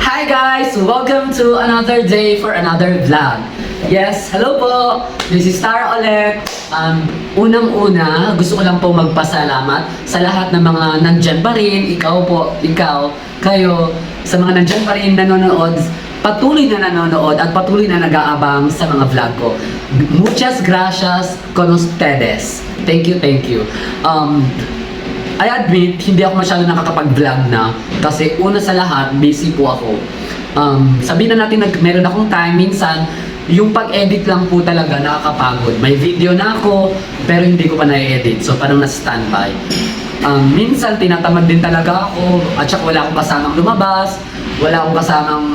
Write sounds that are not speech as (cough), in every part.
Hi guys! Welcome to another day for another vlog. Yes, hello po! This is Tara ulit. Um, Unang-una, gusto ko lang po magpasalamat sa lahat ng mga nandyan pa rin. Ikaw po, ikaw, kayo, sa mga nandyan pa rin nanonood, patuloy na nanonood at patuloy na nag-aabang sa mga vlog ko. Muchas gracias con ustedes. Thank you, thank you. Um, I admit, hindi ako masyado nakakapag-vlog na kasi una sa lahat, busy po ako. Um, sabihin na natin, nag, meron akong time minsan, yung pag-edit lang po talaga nakakapagod. May video na ako, pero hindi ko pa na-edit. So parang na-standby. Um, minsan, tinatamad din talaga ako at saka wala akong kasamang lumabas, wala akong kasamang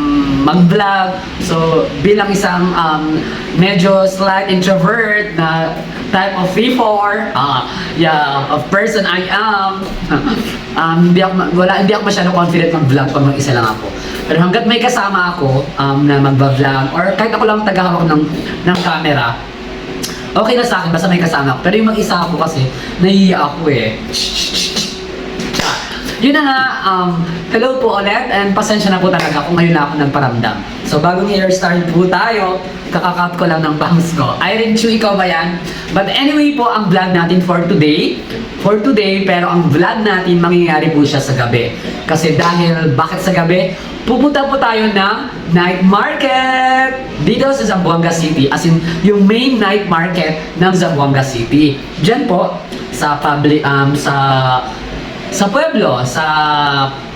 mag-vlog. So, bilang isang um, medyo slight introvert na type of V4, ah, yeah, of person I am, (laughs) um, hindi ako, wala, hindi ako masyado confident mag-vlog pag mag-isa lang ako. Pero hanggat may kasama ako um, na mag-vlog or kahit ako lang tagahawak ng, ng camera, okay na sa akin basta may kasama ako. Pero yung mag-isa ako kasi, nahihiya ako eh. Yun na nga, um, hello po ulit and pasensya na po talaga kung ngayon na ako nagparamdam. So bagong hairstyle po tayo, kakakat ko lang ng bangs ko. Irene Chu, ikaw ba yan? But anyway po, ang vlog natin for today, for today, pero ang vlog natin mangyayari po siya sa gabi. Kasi dahil, bakit sa gabi? Pupunta po tayo ng night market dito sa Zamboanga City. As in, yung main night market ng Zamboanga City. Diyan po, sa public, um, sa sa pueblo, sa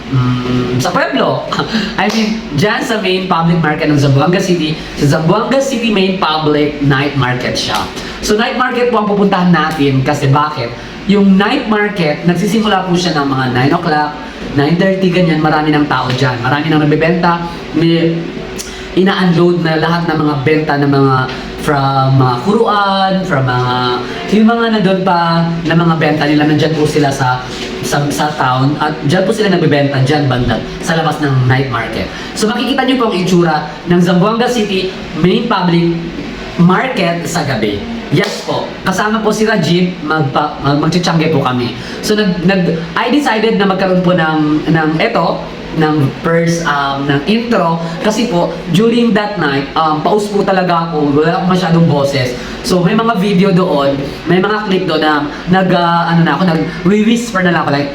mm, sa pueblo. (laughs) I mean, dyan sa main public market ng Zamboanga City, sa Zamboanga City main public night market siya. So night market po ang pupuntahan natin kasi bakit? Yung night market, nagsisimula po siya ng mga 9 o'clock, 9.30 ganyan, marami ng tao dyan. Marami nang nagbebenta, may ina-unload na lahat ng mga benta ng mga from mga kuruan, from mga yung mga nandun pa na mga benta nila nandyan po sila sa sa, sa town at dyan po sila nagbebenta dyan banda sa labas ng night market. So makikita niyo po ang itsura ng Zamboanga City main public market sa gabi. Yes po. Kasama po si Rajib, magpa, mag, magchichangge po kami. So nag, nag I decided na magkaroon po ng ng eto ng first um, ng intro. Kasi po during that night um, paus po talaga ako. Wala akong masyadong boses. So may mga video doon may mga clip doon na nag uh, ano na ako nag whisper na lang ako like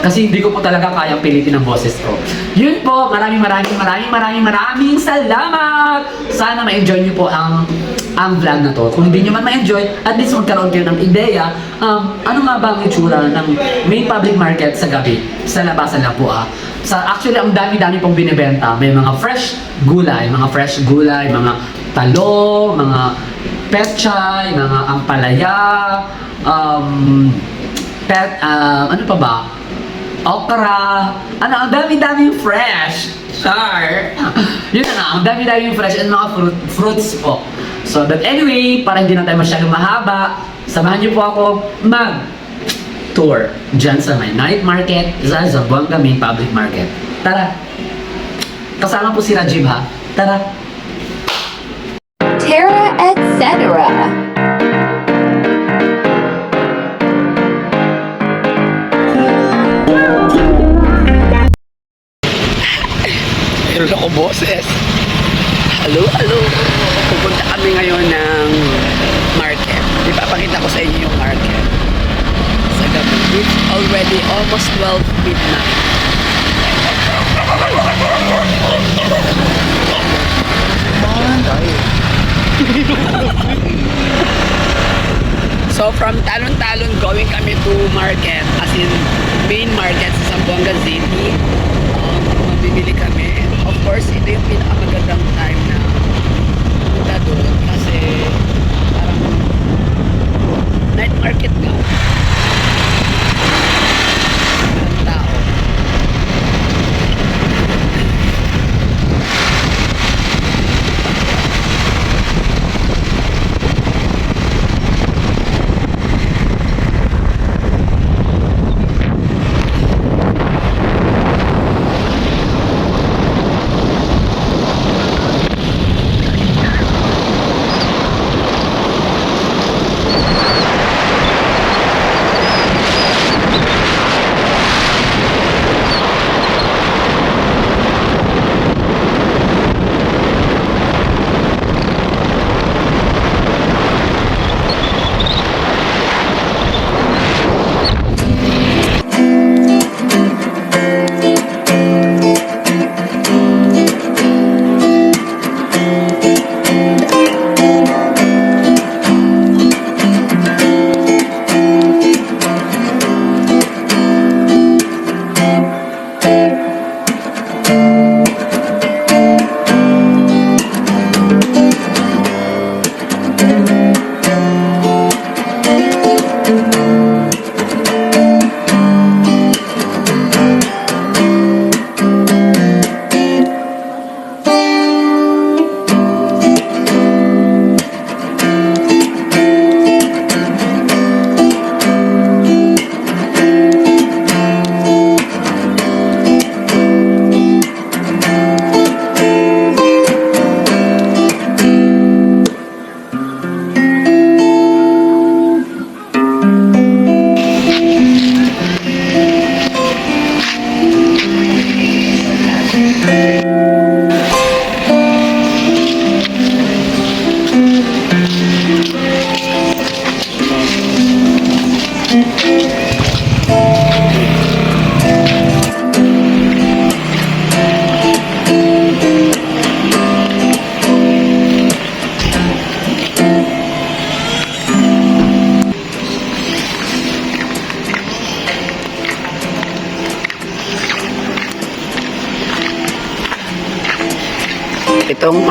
kasi hindi ko po talaga kayang pilitin ang boses ko. Yun po maraming maraming maraming maraming maraming salamat! Sana ma-enjoy niyo po ang ang vlog na to. Kung hindi nyo man ma-enjoy, at least magkaroon kayo ng ideya, um, ano nga ba ang itsura ng main public market sa gabi? Sa labasan lang po ah. Sa, actually, ang dami-dami pong binibenta. May mga fresh gulay, mga fresh gulay, mga talo, mga petchay, mga ampalaya, um, pet, um, ano pa ba? Okra, ano, ang dami-daming fresh. Char. Yun na nga, ang dami-daming fresh and mga fruit, fruits po. So, but anyway, para hindi na tayo masyadong mahaba, samahan niyo po ako mag tour dyan sa may night market sa Zamboanga Main Public Market. Tara! Kasama po si Rajib ha. Tara! Terra, etc. boses. Hello, hello. Pupunta kami ngayon ng market. Ipapakita ko sa inyo yung market. Sa gabi. It's already almost 12 midnight. So from Talon-Talon going kami to market as in main market sa Zamboanga City. Mabibili kami. Of course, ito yung pinakamagandang time na punta doon kasi parang night market nga.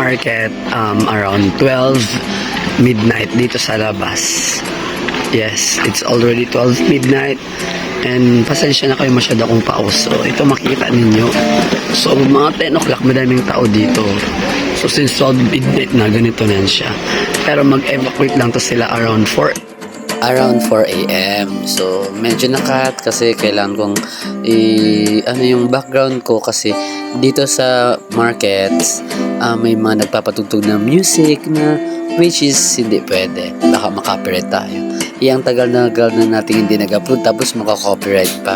Market um, around 12 midnight dito sa labas. Yes, it's already 12 midnight. And pasensya na kayo masyado akong pauso. Ito makita ninyo. So mga 10 o'clock madaming tao dito. So since 12 midnight na ganito na siya. Pero mag-evacuate lang to sila around 4 around 4 a.m. So, medyo nakat kasi kailangan kong i ano yung background ko kasi dito sa markets ah, may mga nagpapatugtog ng music na which is hindi pwede. Baka makopyright tayo. Iyang tagal na tagal na natin hindi nag-upload tapos makaka-copyright pa.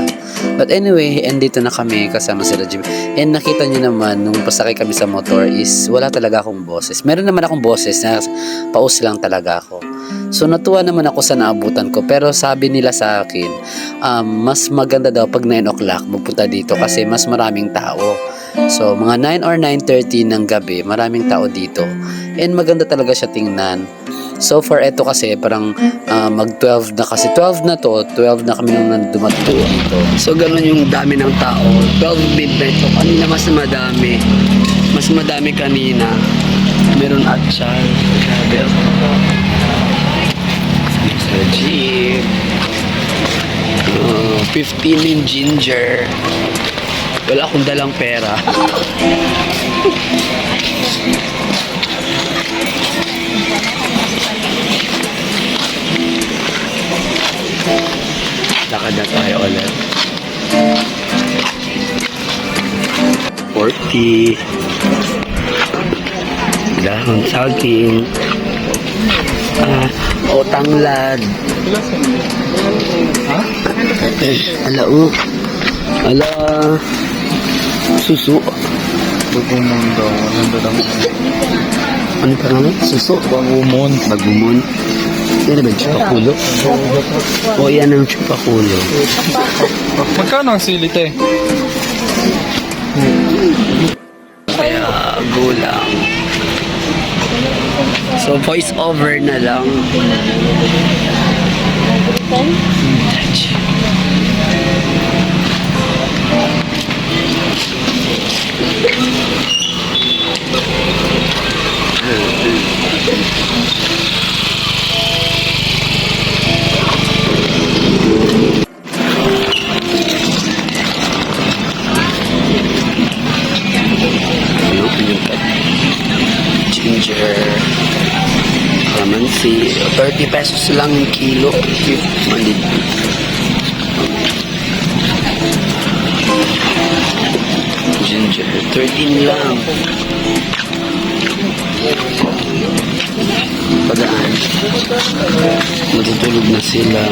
But anyway, and dito na kami kasama sila Jimmy. And nakita niyo naman nung pasakay kami sa motor is wala talaga akong boses. Meron naman akong boses na paus lang talaga ako. So natuwa naman ako sa naabutan ko pero sabi nila sa akin um, mas maganda daw pag 9 o'clock magpunta dito kasi mas maraming tao. So mga 9 or 9.30 ng gabi maraming tao dito and maganda talaga siya tingnan. So far eto kasi parang uh, mag 12 na kasi 12 na to 12 na kami nung dumating dito. So ganun yung dami ng tao. 12 midnight. So kanina mas madami. Mas madami kanina. Meron atsal. Grabe. Mr. Jeep. Uh, 15 yung ginger. Wala akong dalang pera. (laughs) Lakad na tayo ulit. 40 dahon saging ah, o tanglad ala o ala susu Bagumon daw. Ano daw? ano pa naman? susu Bagumon. bagumon yan na ba yung chupakulo? o yan ang chupakulo Magkano ang silit eh? kaya gulang so voice over na lang ano, calamansi, 30 pesos lang kilo. Manid. Ginger, 13 lang. Padaan. Matutulog na sila.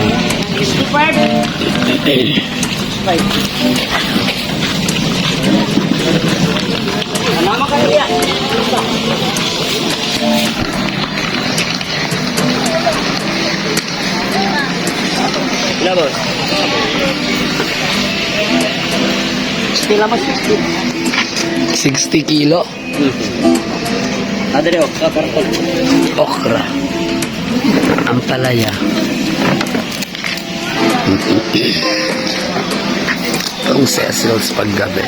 Ilan boss? Kila mas 60. 60 kilo? Adre, okra purple. Okra. Ang palaya. (clears throat) Itong sesils paggabi.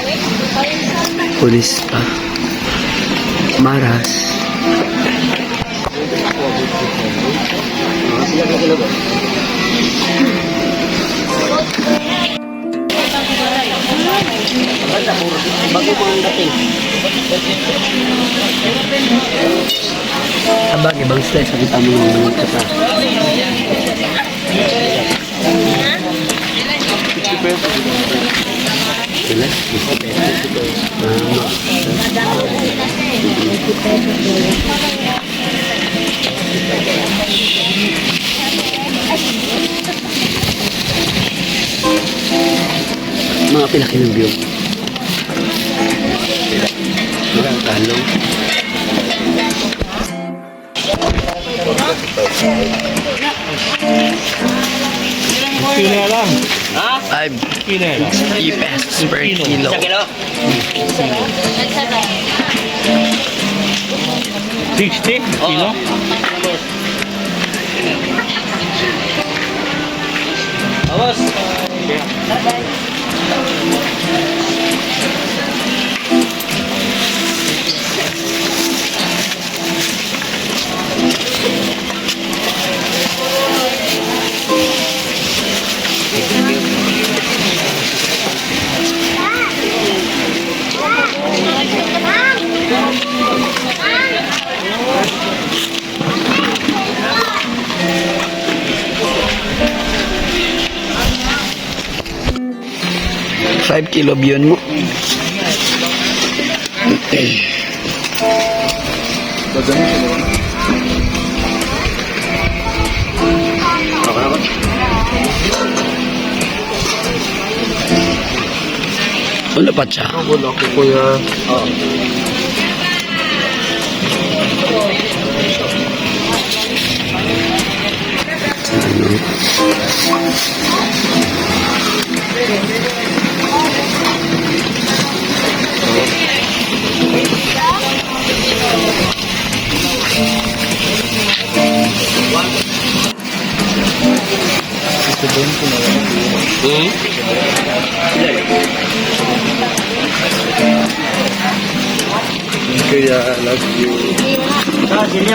Pulis pa. Maras. Abag, ibang slice. Sakita mo ng mga kata. Sila? Ah, mga pilaki ng view. Mga talong. Kilo lang. Ay, Kilo lang. 50 pesos per kilo. kilo? 60 kilo? 5 kilo yun mo. Ano pa siya? Wala ko kuya. Ah, sini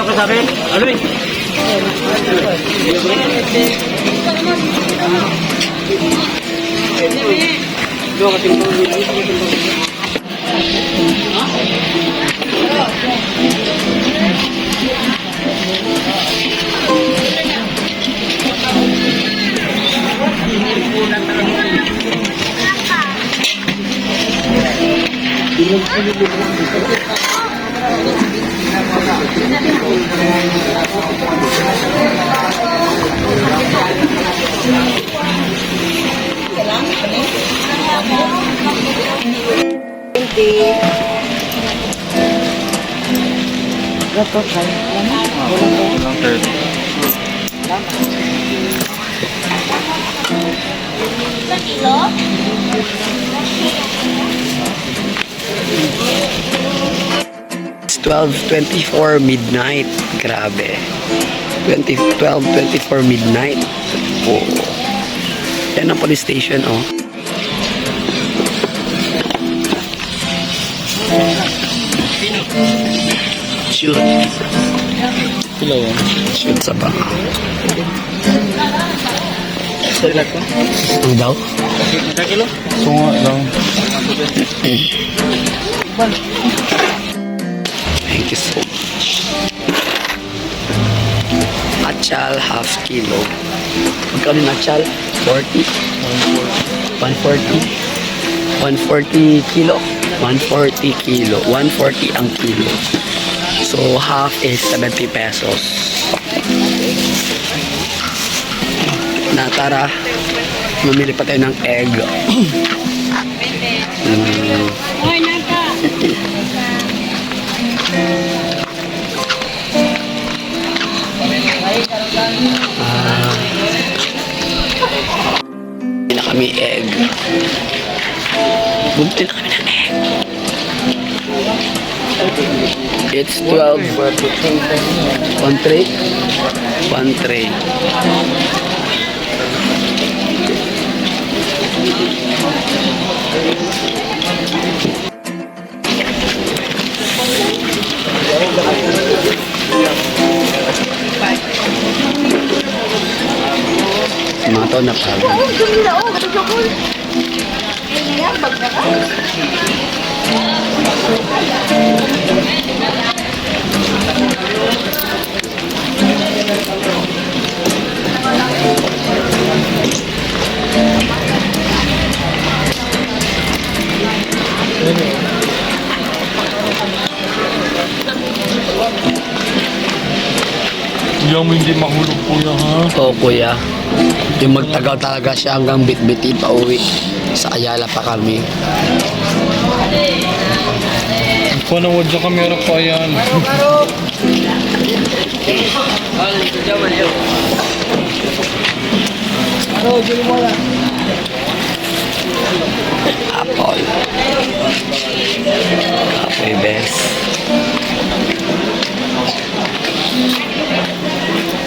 Love you. Walang third. It's 12.24 midnight. Grabe. 20, 12.24 midnight. Oh. Yan ang police station, oh. Shoot. Yan. Shoot sa banga. Saglat ko? Ano daw? kilo? Sunga lang. Thank you so much. Achal, half kilo. Magkano yung achal? 40? 140? 140 kilo? 140 kilo. 140 ang kilo. So, half is 70 pesos. Na tara, mamili pa tayo ng egg. (clears throat) Mm. 12. One tray? One tray. Mga to na pagod. Yung ha. Oo, kuya. Yung magtagaw talaga siya hanggang bitbiti pa uwi. Sa Ayala pa kami. Panawad sa kamera pa yan. Apple. Kapoy best.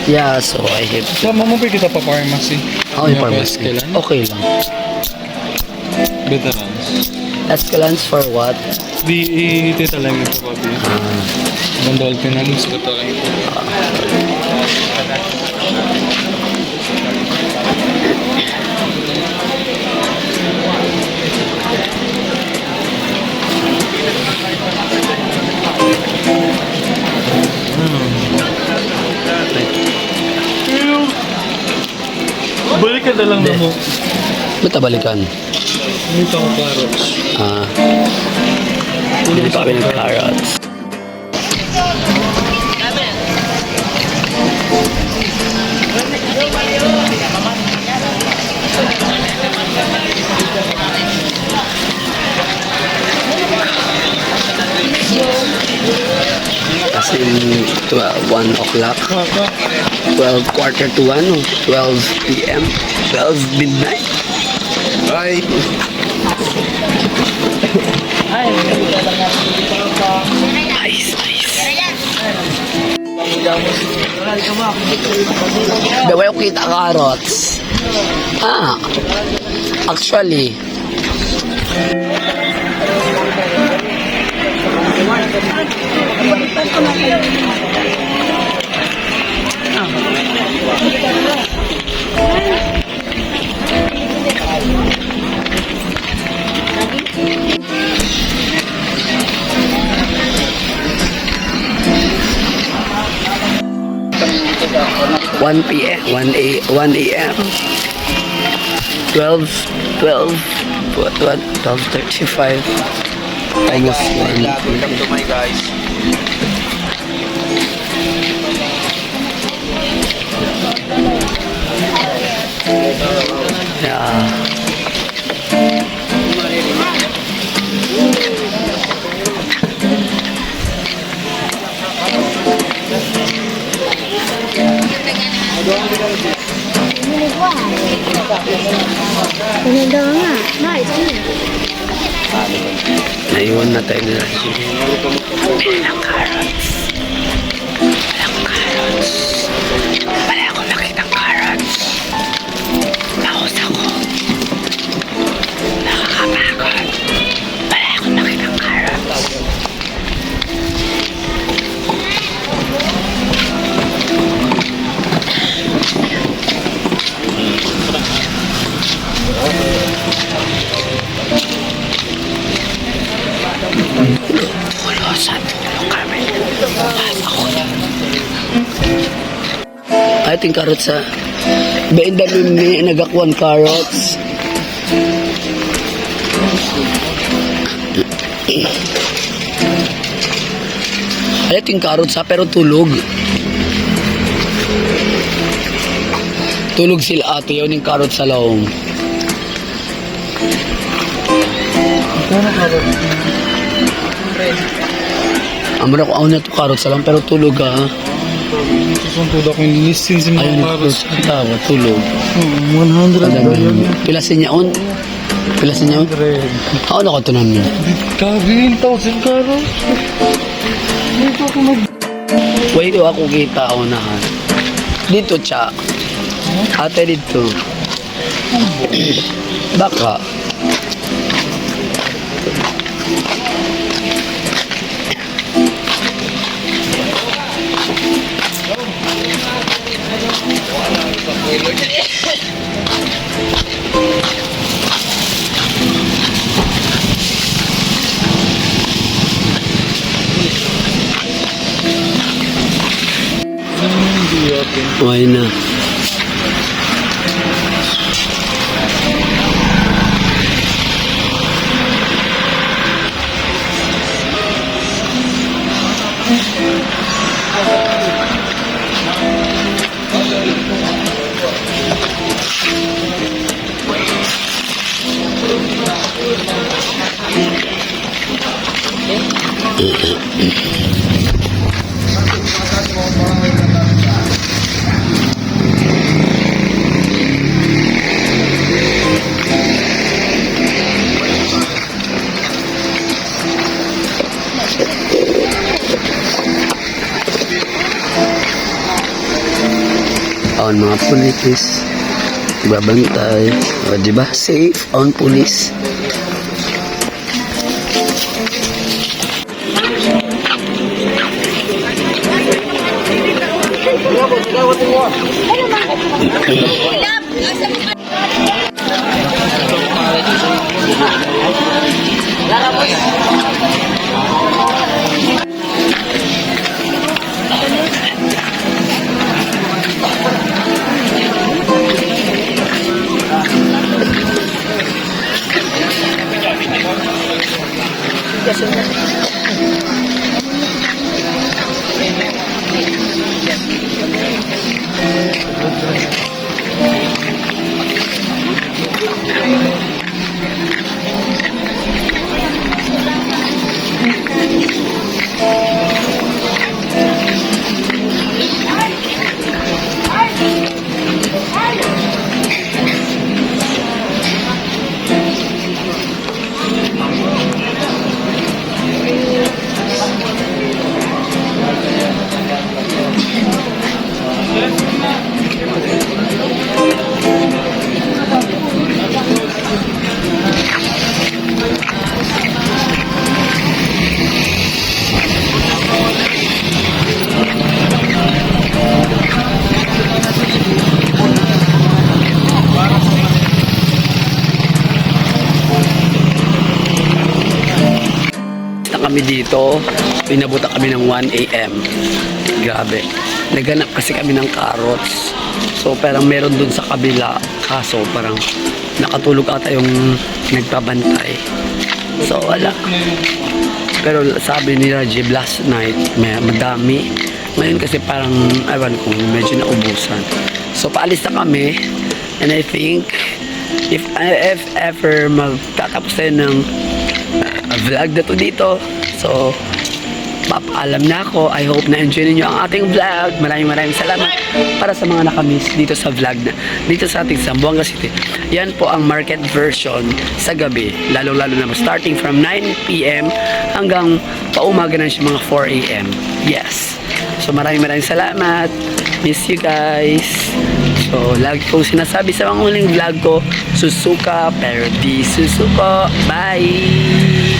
Yeah, so I hit. Sa mamapay kita pa pharmacy. Oh, yung pharmacy. Okay lang. Veterans. Escalance for what? Di itita lang ito papi. Ah, Bandol pinanong sa tayo. Balik ka na lang Hindi. mo. ba't nabalikan? Dito ako carrots. Ah. Bili pa kami ng carrots. Kasi 12, 1 o'clock, 12 quarter to 1, oh, 12 p.m., 12 midnight. Bye! Nice, nice. Dawa yung kita carrots. Ah, actually, one p.m., 1 a, 1 a.m., 12, 12, what, what, 12.35. Time of one. Welcome to my guys. Ganda nga. Nice. Naiwan na tayo. Walang carrots. Think carrots sa Benda mi nagakwan carrots. I think carrots sa pero tulog. Tulog sila ate yun yung carrots sa laong. Amra ko ako na to carrots lang pero tulog ah. Susunod ako yung listing sa mga Ayun, carrots. tawa, tulog. Hmm, 100 Alam mo, pilasin niya on. Pilasin niya on. Ako na ko namin. Kagin, 1,000 carrots. Dito ako mag... Wait, oh, ako kita ako na. ha. Dito, cha. Ate dito. Baka. On mga pulis. Babantay o diba safe on pulis Dito. Pinabuta kami ng 1 a.m. Grabe. Naganap kasi kami ng carrots. So parang meron dun sa kabila. Kaso parang nakatulog ata yung nagpabantay. So wala. Pero sabi ni Rajiv last night, may madami. Ngayon kasi parang, ewan ko, medyo naubusan. So paalis na kami. And I think, if, if ever magtatapos tayo ng uh, vlog na to dito. So, papaalam na ako. I hope na enjoy niyo ang ating vlog. Maraming maraming salamat para sa mga nakamiss dito sa vlog na dito sa ating Zamboanga City. Yan po ang market version sa gabi. Lalo-lalo na starting from 9 p.m. hanggang paumaga na siya mga 4 a.m. Yes. So maraming maraming salamat. Miss you guys. So, lagi kong sinasabi sa mga huling vlog ko, susuka pero di susuko. Bye!